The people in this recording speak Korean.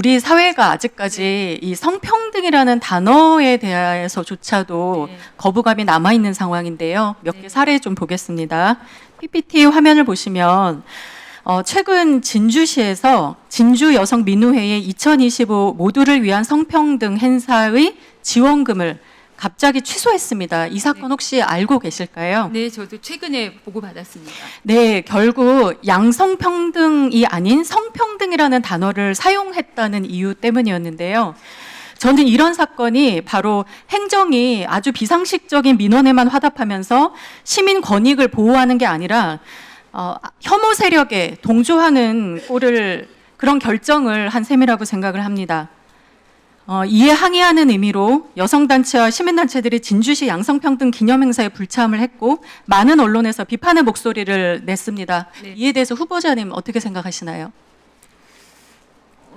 우리 사회가 아직까지 이 성평등이라는 단어에 대해서조차도 네. 거부감이 남아 있는 상황인데요. 몇개 네. 사례 좀 보겠습니다. PPT 화면을 보시면 어, 최근 진주시에서 진주 여성 민우회의 2025 모두를 위한 성평등 행사의 지원금을 갑자기 취소했습니다. 이 사건 혹시 알고 계실까요? 네, 저도 최근에 보고 받았습니다. 네, 결국 양성평등이 아닌 성평등이라는 단어를 사용했다는 이유 때문이었는데요. 저는 이런 사건이 바로 행정이 아주 비상식적인 민원에만 화답하면서 시민 권익을 보호하는 게 아니라 어, 혐오 세력에 동조하는 꼴을 그런 결정을 한 셈이라고 생각을 합니다. 어, 이에 항의하는 의미로 여성단체와 시민단체들이 진주시 양성평등 기념행사에 불참을 했고 많은 언론에서 비판의 목소리를 냈습니다. 네. 이에 대해서 후보자님 어떻게 생각하시나요?